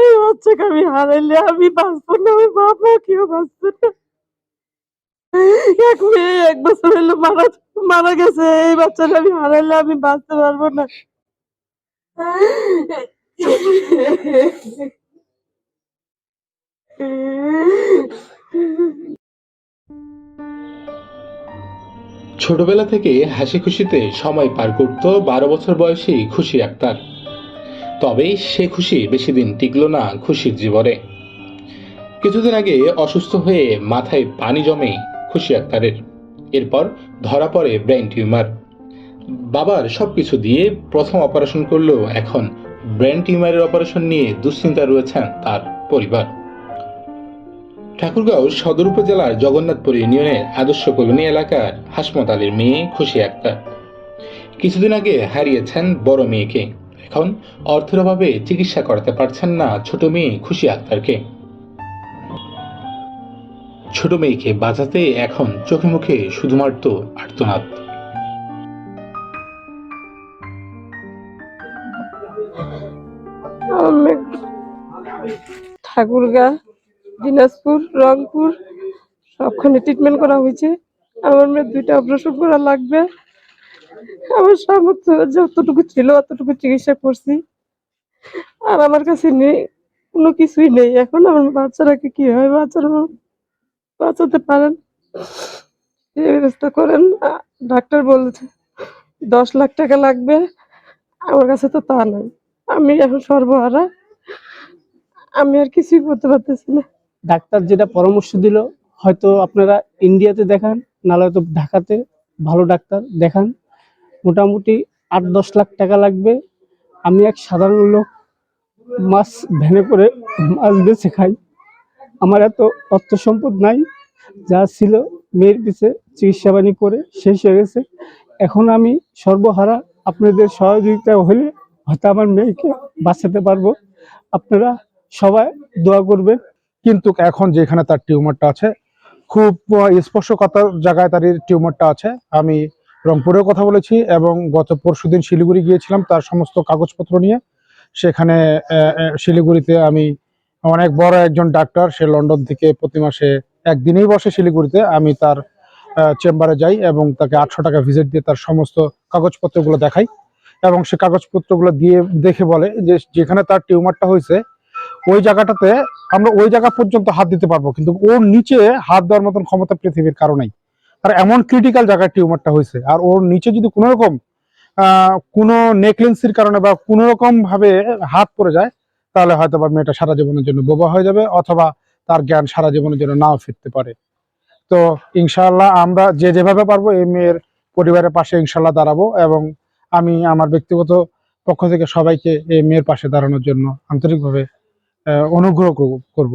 এই আমি হারাইলে আমি বাঁচবো না, ওই বাবা কেউ না। এক মেয়ে এক বছর মারা মারা গেছে, এই বাচ্চাটা আমি হারাইলে আমি বাঁচতে পারব না। ছোটবেলা থেকে হাসি খুশিতে সময় পার করত বারো বছর বয়সী খুশি আক্তার। তবে সে খুশি বেশি দিন টিকল না খুশির জীবনে। কিছুদিন আগে অসুস্থ হয়ে মাথায় পানি জমে খুশি আক্তারের। এরপর ধরা পড়ে ব্রেন টিউমার। বাবার সব কিছু দিয়ে প্রথম অপারেশন করলেও এখন ব্রেন টিউমারের অপারেশন নিয়ে দুশ্চিন্তা রয়েছেন তার পরিবার। ঠাকুরগাঁও সদর উপজেলার জগন্নাথপুর ইউনিয়নের আদর্শ কলোনি এলাকার হাসমত আলীর মেয়ে খুশি আক্তার। কিছুদিন আগে হারিয়েছেন বড় মেয়েকে। এখন অর্থের অভাবে চিকিৎসা করাতে পারছেন না ছোট মেয়ে খুশি আক্তারকে। ছোট মেয়েকে বাঁচাতে এখন চোখে মুখে শুধুমাত্র আর্তনাদ। ঠাকুরগাঁ, দিনাজপুর, রংপুর, সবখানে ট্রিটমেন্ট করা হয়েছে। আমার মেয়ের দুইটা অপারেশন করা লাগবে। আমার সামর্থ্য যতটুকু ছিল অতটুকু চিকিৎসা করছি। আর আমার কাছে নেই, কোনো কিছুই নেই। এখন আমার বাচ্চারাকে কি হয়? বাচ্চারা বাঁচাতে পারেন। ব্যবস্থা করেন। ডাক্তার বলেছে, দশ লাখ টাকা লাগবে। আমার কাছে তো তা নাই। আমি এখন সর্বহারা। আমি আর কিছুই করতে পারতেছি না। ডাক্তার যেটা পরামর্শ দিল, হয়তো আপনারা ইন্ডিয়াতে দেখান, নাহলে হয়তো ঢাকাতে ভালো ডাক্তার দেখান। মোটামুটি আট দশ লাখ টাকা লাগবে। আমি এক সাধারণ লোক মাছ ভ্যানে করে মাছ বেছে খাই। আমার এত অর্থ সম্পদ নাই, যা ছিল মেয়ের পিছে চিকিৎসা পানি করে শেষ হয়ে গেছে। এখন আমি সর্বহারা আপনাদের সহযোগিতা হলে হয়তো আমার মেয়েকে বাঁচাতে পারব। আপনারা সবাই দোয়া করবেন। কিন্তু এখন যেখানে তার টিউমারটা আছে, খুব স্পর্শকতার জায়গায় তার টিউমারটা আছে। আমি রংপুরেও কথা বলেছি এবং গত পরশুদিন শিলিগুড়ি গিয়েছিলাম তার সমস্ত কাগজপত্র নিয়ে। সেখানে শিলিগুড়িতে আমি অনেক বড় একজন ডাক্তার, সে লন্ডন থেকে প্রতি মাসে একদিনেই বসে শিলিগুড়িতে। আমি তার চেম্বারে যাই এবং তাকে আটশো টাকা ভিজিট দিয়ে তার সমস্ত কাগজপত্রগুলো দেখাই এবং সে কাগজপত্রগুলো দিয়ে দেখে বলে যে যেখানে তার টিউমারটা হয়েছে, ওই জায়গাটাতে আমরা ওই জায়গা পর্যন্ত হাত দিতে পারব। কিন্তু ওর নিচে হাত দেওয়ার মতন ক্ষমতা পৃথিবীর কারণেই আর এমন ক্রিটিক্যাল জায়গায় টিউমারটা হয়েছে। আর ওর নিচে যদি কোনো রকম কোনো নেকলেন্সির কারণে বা কোনো রকম ভাবে হাত পড়ে যায়, তাহলে হয়তো বা মেয়েটা সারা জীবনের জন্য বোবা হয়ে যাবে অথবা তার জ্ঞান সারা জীবনের জন্য নাও ফিরতে পারে। তো ইনশাল্লাহ আমরা যে যেভাবে পারব এই মেয়ের পরিবারের পাশে ইনশাল্লাহ দাঁড়াবো এবং আমি আমার ব্যক্তিগত পক্ষ থেকে সবাইকে এই মেয়ের পাশে দাঁড়ানোর জন্য আন্তরিকভাবে অনুগ্রহ করব।